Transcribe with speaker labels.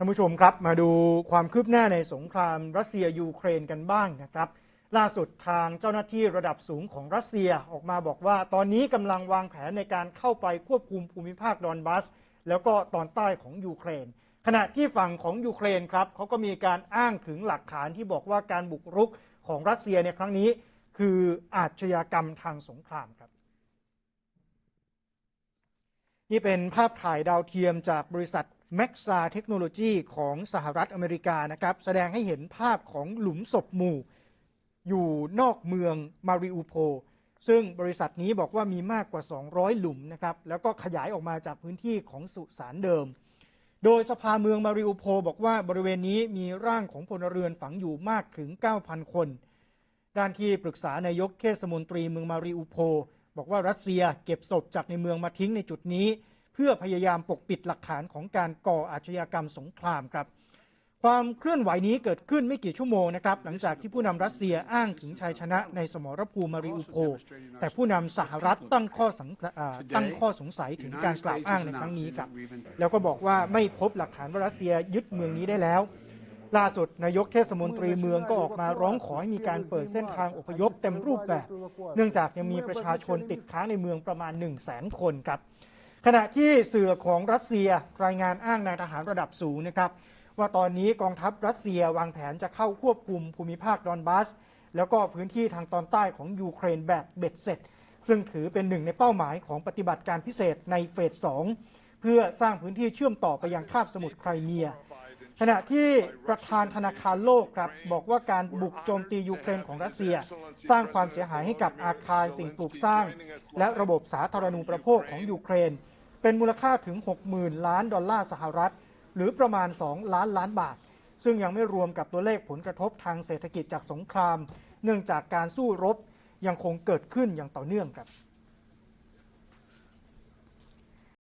Speaker 1: ท่านผู้ชมครับมาดูความคืบหน้าในสงครามรัสเซียยูเครนกันบ้างนะครับ ล่าสุดทางเจ้าหน้าที่ระดับสูงของรัสเซียออกมาบอกว่า ตอนนี้กำลังวางแผนในการเข้าไปควบคุมภูมิภาคดอนบัส แล้วก็ตอนใต้ของยูเครน ขณะที่ฝั่งของยูเครนครับเขาก็มีการอ้างถึงหลักฐานที่บอกว่าการบุกรุกของรัสเซียในครั้งนี้ คืออาชญากรรมทางสงครามครับนี่เป็นภาพถ่ายดาวเทียมจากบริษัท m a x a เทคโนโลยีของสหรัฐอเมริกานะครับ แสดงให้เห็นภาพของหลุมศพหมู่ อยู่นอกเมืองมาริอูโพ ซึ่งบริษัทนี้บอกว่ามีมากกว่า 200 หลุมนะครับ แล้วก็ขยายออกมาจากพื้นที่ของสุสานเดิม โดยสภาเมืองมาริอูโพบอกว่าบริเวณนี้มีร่างของพลเรือนฝังอยู่มากถึง 9,000 คน ด้านที่ปรึกษานายกเทศมนตรีเมืองมาริอูโพ บอกว่ารัสเซียเก็บศพจากในเมืองมาทิ้งในจุดนี้ พื่อพยายามปกปิดหลักฐานของการก่ออาชญากรรมสงครามครับ ความเคลื่อนไหวนี้เกิดขึ้นไม่กี่ชั่วโมงนะครับ หลังจากที่ผู้นำรัสเซียอ้างถึงชัยชนะในสมรภูมิมาริอูโพแต่ผู้นำสหรัฐตั้งข้อสังตั้งข้อสงสัยถึงการกล่าวอ้างในครั้งนี้ครับ แล้วก็บอกว่าไม่พบหลักฐานว่ารัสเซียยึดเมืองนี้ได้แล้ว ล่าสุดนายกเทศมนตรีเมืองก็ออกมาร้องขอให้มีการเปิดเส้นทางอพยพเต็มรูปแบบ เนื่องจากยังมีประชาชนติดค้างในเมืองประมาณ 1 0 0 0 0แสนคนครับ ขณะที่สื่อของรัสเซียรายงานอ้างนายทหารระดับสูงนะครับว่าตอนนี้กองทัพรัสเซียวางแผนจะเข้าควบคุมภูมิภาคดอนบาส แล้วก็พื้นที่ทางตอนใต้ของยูเครนแบบเบ็ดเสร็จ ซึ่งถือเป็นหนึ่งในเป้าหมายของปฏิบัติการพิเศษในเฟส 2 เพื่อสร้างพื้นที่เชื่อมต่อไปยังคาบสมุทรไครเมีย ขณะที่ประธานธนาคารโลกครับบอกว่าการบุกโจมตียูเครนของรัสเซีย สร้างความเสียหายให้กับอาคารสิ่งปลูกสร้าง และระบบสาธารณูปโภคของยูเครน เป็นมูลค่าถึง 60,000 ล้านดอลลาร์สหรัฐ หรือประมาณ 2 ล้านล้านบาท ซึ่งยังไม่รวมกับตัวเลขผลกระทบทางเศรษฐกิจจากสงคราม เนื่องจากการสู้รบยังคงเกิดขึ้นอย่างต่อเนื่องครับ